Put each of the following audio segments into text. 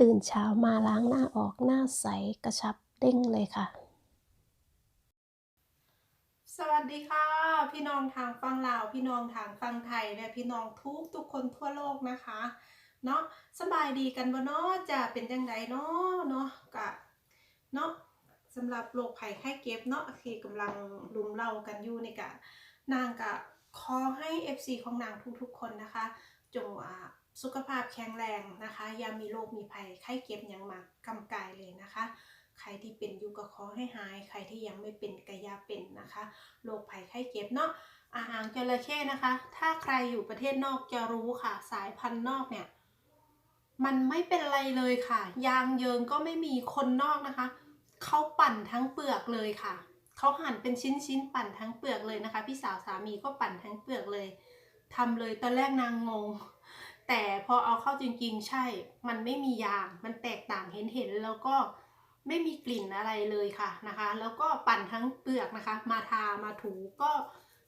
ตื่นเช้ามาล้างหน้าออกหน้าใสกระชับเด้งเลยค่ะ สวัสดีค่ะ พี่น้องทางฝั่งลาว พี่น้องทางฝั่งไทยและพี่น้องทุกทุกคนทั่วโลกนะคะเนาะสบายดีกันบ่เนาะจะเป็นจังไดเนาะเนาะกะเนาะสำหรับโรคภัยไข้เจ็บเนาะที่กำลังรุมเร้ากันอยู่ในกะนางกะขอให้ FC ของนางทุกๆคนนะคะ จงอ่า สุขภาพแข็งแรงนะคะ อย่ามีโรคมีภัยไข้เจ็บยังมากำกายเลยนะคะ ใครที่เป็นอยู่ก็ขอให้หาย ใครที่ยังไม่เป็นก็อย่าเป็นนะคะโรคภัยไข้เจ็บเนาะอาหารจระเข้นะคะ ถ้าใครอยู่ประเทศนอกจะรู้ค่ะ สายพันธุ์นอกเนี่ย มันไม่เป็นไรเลยค่ะ ยางเยิงก็ไม่มีคนนอกนะคะ เขาปั่นทั้งเปลือกเลยค่ะ เขาหั่นเป็นชิ้นๆปั่นทั้งเปลือกเลยนะคะ พี่สาวสามีก็ปั่นทั้งเปลือกเลยทำเลยตอนแรกนางงง แต่พอเอาเข้าจริงๆ ใช่ มันไม่มียาง มันแตกต่างเห็นเห็นๆแล้วก็ไม่มีกลิ่นอะไรเลยค่ะนะคะ แล้วก็ปั่นทั้งเปลือกนะคะ มาทามาถูก็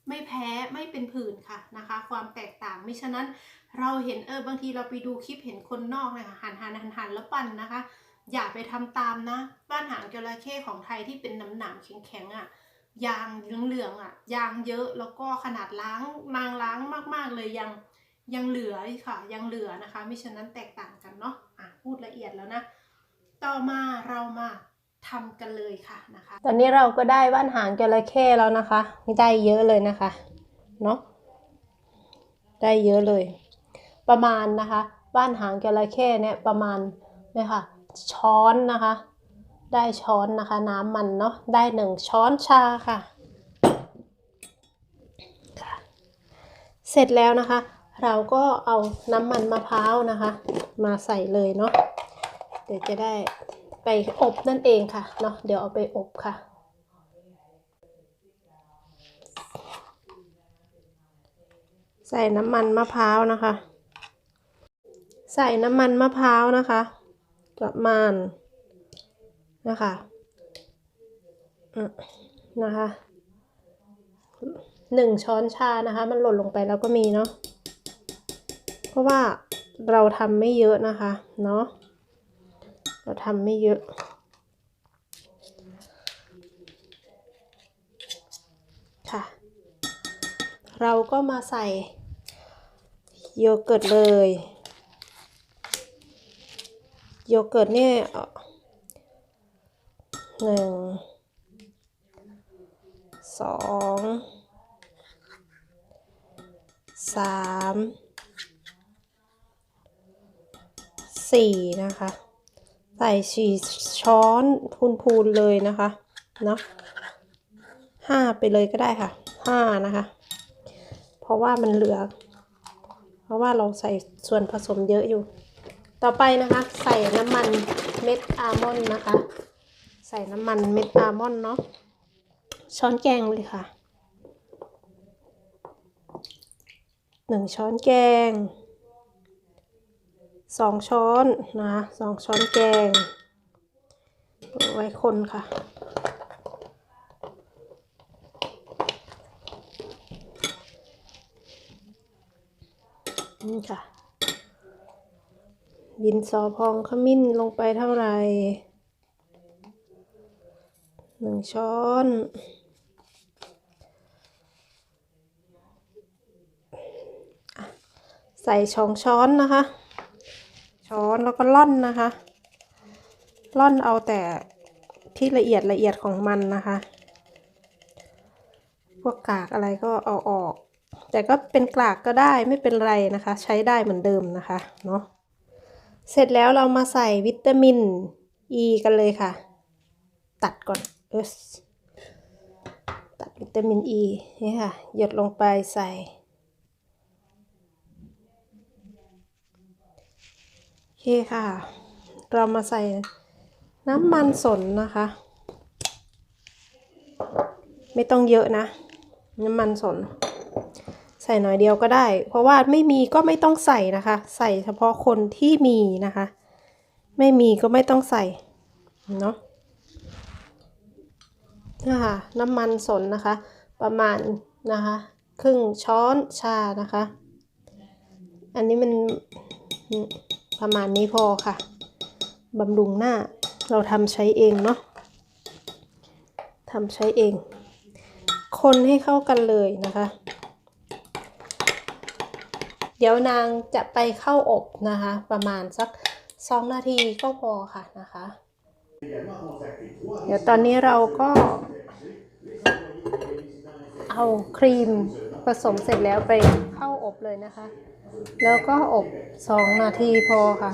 ไม่แพ้ไม่เป็นผื่นค่ะนะคะ ความแตกต่างมิฉะนั้นเราเห็นเออบางทีเราไปดูคลิปเห็นคนนอกนะคะหันหันหันหันแล้วปั่นนะคะ อย่าไปทำตามนะ บ้านหางจระเข้ของไทยที่เป็นน้ำหนามแข็งๆอะยางเหลืองๆอะยางเยอะแล้วก็ขนาดล้างนางล้างมากๆเลยยัง ยังเหลือค่ะยังเหลือนะคะมิฉะนั้นแตกต่างกันเนาะอะพูดละเอียดแล้วนะต่อมาเรามาทำกันเลยค่ะนะคะ ตอนนี้เราก็ได้บ้านหางจระเข้แล้วนะคะได้เยอะเลยนะคะเนาะได้เยอะเลย ประมาณนะคะบ้านหางจระเข้เนี่ยประมาณเนี่ยค่ะช้อนนะคะ ได้ช้อนนะคะ น้ำมันเนาะได้หนึ่งช้อนชาค่ะ เสร็จแล้วนะคะ เราก็เอาน้ำมันมะพร้าวนะคะ มาใส่เลยเนาะเดี๋ยวจะได้ไปอบนั่นเองค่ะเนาะเดี๋ยวเอาไปอบค่ะ ใส่น้ำมันมะพร้าวนะคะ ใส่น้ำมันมะพร้าวนะคะ ประมาณนะคะอะนะคะหนึ่งช้อนชานะคะ มันหล่นลงไปแล้วก็มีเนาะ เพราะว่าเราทำไม่เยอะนะคะเนาะเราทำไม่เยอะค่ะ เราก็มาใส่โยเกิร์ตเลยโยเกิร์ตเนี่ยหนึ่งสองสาม สี่นะคะ ใส่สี่ช้อนพูนๆเลยนะคะเนาะห้าไปเลยก็ได้ค่ะห้านะคะ เพราะว่ามันเหลือ เพราะว่าเราใส่ส่วนผสมเยอะอยู่ ต่อไปนะคะ ใส่น้ำมันเม็ดอาร์มอนด์นะคะ ใส่น้ำมันเม็ดอาร์มอนด์เนาะช้อนแกงเลยค่ะหนึ่งช้อนแกง สองช้อนนะสองช้อนแกงไว้คนค่ะ นี่ค่ะ ดินสอพองขมิ้นลงไปเท่าไหร่หนึ่งช้อนอใส่สองช้อนนะคะ ช้อนแล้วก็ล่อนนะคะ ล่อนเอาแต่ที่ละเอียดละเอียดของมันนะคะ พวกกากอะไรก็เอาออก แต่ก็เป็นกากก็ได้ไม่เป็นไรนะคะ ใช้ได้เหมือนเดิมนะคะเนาะเสร็จแล้วเรามาใส่วิตามินอ e ีกันเลยค่ะ ตัดก่อนเอสตัดวิตามินอ e ีนี่ค่ะ หยดลงไปใส่ โอเคค่ะ เรามาใส่น้ำมันสนนะคะ ไม่ต้องเยอะนะ น้ำมันสน ใส่หน่อยเดียวก็ได้ เพราะว่าไม่มีก็ไม่ต้องใส่นะคะ ใส่เฉพาะคนที่มีนะคะ ไม่มีก็ไม่ต้องใส่เนาะนะคะน้ำมันสนนะคะ ประมาณนะคะ ครึ่งช้อนชานะคะ อันนี้มัน ประมาณนี้พอค่ะบำรุงหน้าเราทำใช้เองเนาะทำใช้เอง คนให้เข้ากันเลยนะคะ เดี๋ยวนางจะไปเข้าอบนะคะ ประมาณสักสองนาทีก็พอค่ะนะคะ เดี๋ยวตอนนี้เราก็ เอาครีมผสมเสร็จแล้วไปเข้าอบเลยนะคะ แล้วก็อบสองนาทีพอค่ะ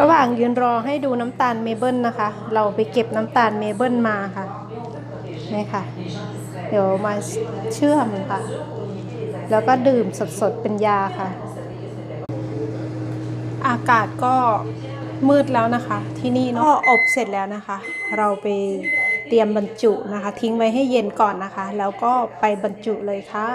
ระหว่างยืนรอให้ดูน้ำตาลเมเบิลนะคะ เราไปเก็บน้ำตาลเมเบิลมาค่ะนี่ค่ะ เดี๋ยวมาเชื่อมค่ะ แล้วก็ดื่มสดๆเป็นยาค่ะ อากาศก็มืดแล้วนะคะ ที่นี่เนาะอบเสร็จแล้วนะคะ เราไป เตรียมบรรจุนะคะ ทิ้งไว้ให้เย็นก่อนนะคะ แล้วก็ไปบรรจุเลยค่ะ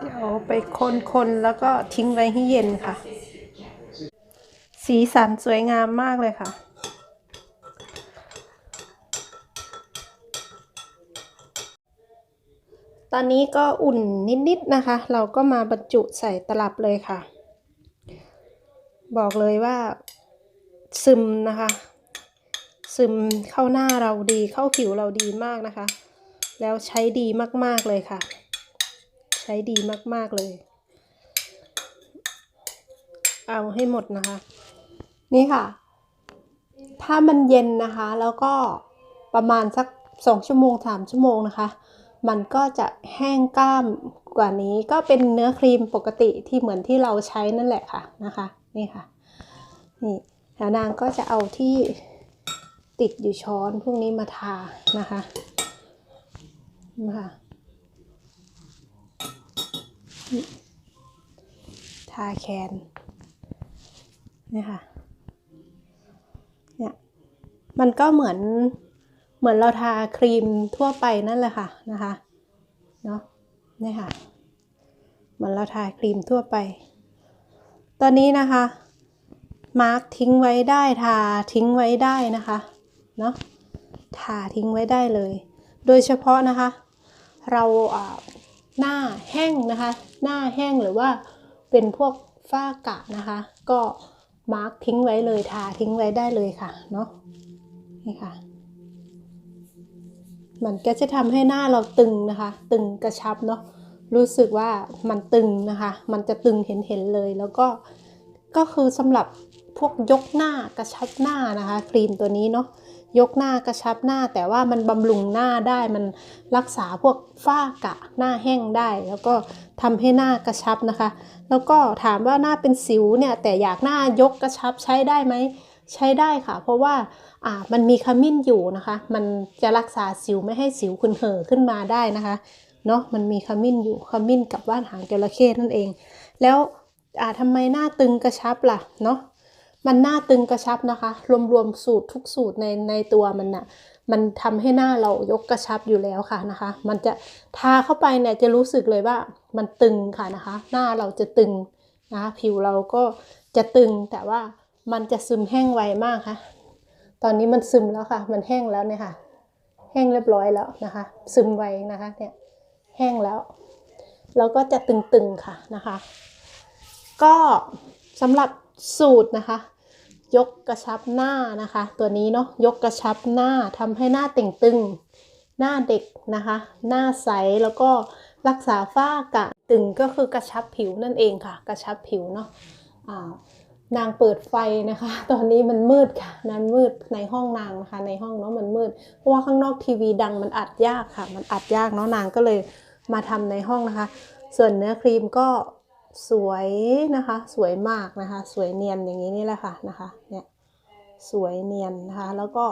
เดี๋ยวไปคนๆแล้วก็ทิ้งไว้ให้เย็นค่ะ สีสันสวยงามมากเลยค่ะ ตอนนี้ก็อุ่นนิดๆนะคะ เราก็มาบรรจุใส่ตลับเลยค่ะ บอกเลยว่าซึมนะคะ ซึมเข้าหน้าเราดีเข้าผิวเราดีมากนะคะ แล้วใช้ดีมากๆเลยค่ะ ใช้ดีมากๆเลย เอาให้หมดนะคะ นี่ค่ะ ถ้ามันเย็นนะคะ แล้วก็ประมาณสักสองชั่วโมงสามชั่วโมงนะคะ มันก็จะแห้งกล้ามกว่านี้ก็เป็นเนื้อครีมปกติที่เหมือนที่เราใช้นั่นแหละค่ะนะคะนี่ค่ะนี่แล้วนางก็จะเอาที่ติดอยู่ช้อนพวกนี้มาทานะคะนะคะทาแขนเนี่ยค่ะเนี่ยมันก็เหมือน เหมือนเราทาครีมทั่วไปนั่นแหละค่ะนะคะเนาะนี่ค่ะ เหมือนเราทาครีมทั่วไป ตอนนี้นะคะมาร์กทิ้งไว้ได้ทาทิ้งไว้ได้นะคะเนาะทาทิ้งไว้ได้เลย โดยเฉพาะนะคะ เราหน้าแห้งนะคะ หน้าแห้งหรือว่าเป็นพวกฝ้ากระนะคะ ก็มาร์กทิ้งไว้เลยทาทิ้งไว้ได้เลยค่ะเนาะนี่ค่ะ มันก็จะทำให้หน้าเราตึงนะคะ ตึงกระชับเนาะรู้สึกว่ามันตึงนะคะ มันจะตึงเห็นเห็นๆเลยแล้วก็ก็คือสำหรับพวกยกหน้ากระชับหน้านะคะ ครีมตัวนี้เนาะยกหน้ากระชับหน้าแต่ว่ามันบำรุงหน้าได้มันรักษาพวกฝ้ากระหน้าแห้งได้ แล้วก็ทำให้หน้ากระชับนะคะ แล้วก็ถามว่าหน้าเป็นสิวเนี่ยแต่อยากหน้ายกกระชับใช้ได้ไหม ใช้ได้ค่ะ เพราะว่าอ่ามันมีขมิ้นอยู่นะคะ มันจะรักษาสิวไม่ให้สิวคุณเห่อขึ้นมาได้นะคะเนาะมันมีขมิ้นอยู่ขมิ้นกับว่านหางจระเข้นั่นเอง แล้วอ่าทำไมหน้าตึงกระชับล่ะเนาะมันหน้าตึงกระชับนะคะ รวมๆสูตรทุกสูตรในในตัวมันน่ะมันทำให้หน้าเรายกกระชับอยู่แล้วค่ะนะคะ มันจะทาเข้าไปเนี่ยจะรู้สึกเลยว่ามันตึงค่ะนะคะ หน้าเราจะตึงนะคะผิวเราก็จะตึงแต่ว่า มันจะซึมแห้งไวมากค่ะ ตอนนี้มันซึมแล้วค่ะ มันแห้งแล้วเนี่ยค่ะ แห้งเรียบร้อยแล้วนะคะ ซึมไวนะคะ เนี่ยแห้งแล้ว แล้วก็จะตึงๆค่ะนะคะ ก็สำหรับสูตรนะคะ ยกกระชับหน้านะคะ ตัวนี้เนาะยกกระชับหน้าทำให้หน้าเต่งตึง หน้าเด็กนะคะ หน้าใสแล้วก็รักษาฝ้ากระตึงก็คือกระชับผิวนั่นเองค่ะ กระชับผิวเนาะอ่า นางเปิดไฟนะคะ ตอนนี้มันมืดค่ะนั้นมืดในห้องนางนะคะ ในห้องเนาะมันมืด เพราะว่าข้างนอกทีวีดังมันอัดยากค่ะ มันอัดยากเนาะนางก็เลยมาทำในห้องนะคะ ส่วนเนื้อครีมก็สวยนะคะ สวยมากนะคะ สวยเนียนอย่างนี้นี่แหละค่ะนะคะ เนี่ย สวยเนียนนะคะ แล้วก็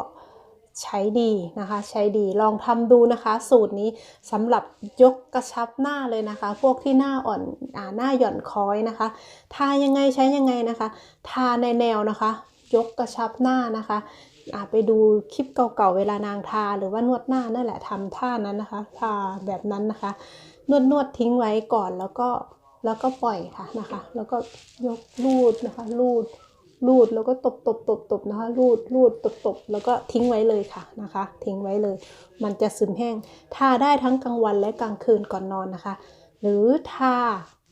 ใช้ดีนะคะ ใช้ดีลองทำดูนะคะ สูตรนี้สำหรับยกกระชับหน้าเลยนะคะ พวกที่หน้าอ่อนอ่าหน้าหย่อนคล้อยนะคะ ทายังไงใช้ยังไงนะคะ ทาในแนวนะคะ ยกกระชับหน้านะคะอาไปดูคลิปเก่าๆเวลานางทาหรือว่านวดหน้านั่นแหละทำท่านั้นนะคะทาแบบนั้นนะคะ นวดนวดทิ้งไว้ก่อนแล้วก็แล้วก็ปล่อยค่ะนะคะ แล้วก็ยกลูดนะคะลูด ลูดแล้วก็ตบตบตบตบนะคะลูดลูดตบตบแล้วก็ทิ้งไว้เลยค่ะนะคะ ทิ้งไว้เลย มันจะซึมแห้ง ทาได้ทั้งกลางวันและกลางคืนก่อนนอนนะคะ หรือทา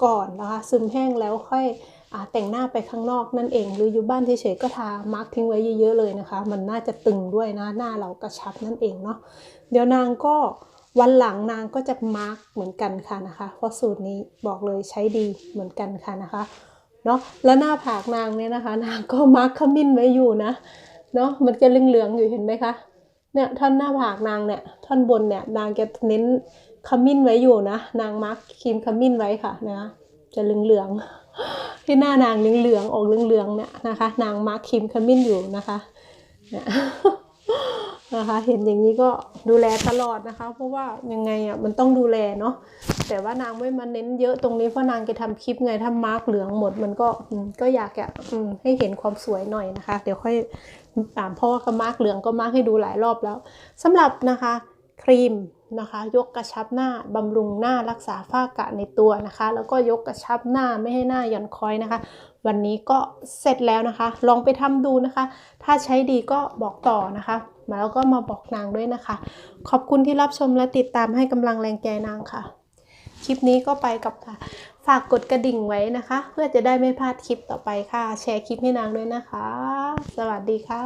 ก่อนนะคะ ซึมแห้งแล้วค่อยอแต่งหน้าไปข้างนอกนั่นเอง หรืออยู่บ้านเฉยๆก็ทามาร์กทิ้งไว้เยอะๆเลยนะคะ มันน่าจะตึงด้วยนะหน้าเรากระชับนั่นเองเนาะเดี๋ยวนางก็วันหลังนางก็จะมาร์กเหมือนกันค่ะนะคะ เพราะสูตรนี้บอกเลยใช้ดีเหมือนกันค่ะนะคะ เนาะแล้วหน้าผากนางเนี่ยนะคะ นางก็มาร์กขมิ้นไว้อยู่นะเนาะมันจะเหลืองๆอยู่เห็นไหมคะเนี่ยท่อนหน้าผากนางเนี่ยท่อนบนเนี่ยนางจะเน้นขมิ้นไว้อยู่นะ นางมาร์คครีมขมิ้นไว้ค่ะนะจะเหลืองๆที่หน้านางเหลืองๆออกเหลืองๆเนี่ยนะคะ นางมาร์คครีมขมิ้นอยู่นะคะเนี่ยนะคะเห็นอย่างนี้ก็ดูแลตลอดนะคะ เพราะว่ายังไงอะมันต้องดูแลเนาะ แต่ว่านางไม่มาเน้นเยอะตรงนี้เพราะนางจะทำคลิปไงถ้ามาร์กเหลืองหมดมันก็ก็อยากจะให้เห็นความสวยหน่อยนะคะ เดี๋ยวค่อยตามเพราะว่ากมาร์กเหลืองก็มาร์กให้ดูหลายรอบแล้วสำหรับนะคะครีมนะคะยกกระชับหน้าบำรุงหน้ารักษาฝ้ากระในตัวนะคะ แล้วก็ยกกระชับหน้าไม่ให้หน้าหย่อนคอยนะคะ วันนี้ก็เสร็จแล้วนะคะ ลองไปทำดูนะคะ ถ้าใช้ดีก็บอกต่อนะคะ มาแล้วก็มาบอกนางด้วยนะคะ ขอบคุณที่รับชมและติดตามให้กำลังแรงใจนางค่ะ คลิปนี้ก็ไปกับค่ะ ฝากกดกระดิ่งไว้นะคะ เพื่อจะได้ไม่พลาดคลิปต่อไปค่ะ แชร์คลิปให้นางด้วยนะคะ สวัสดีค่ะ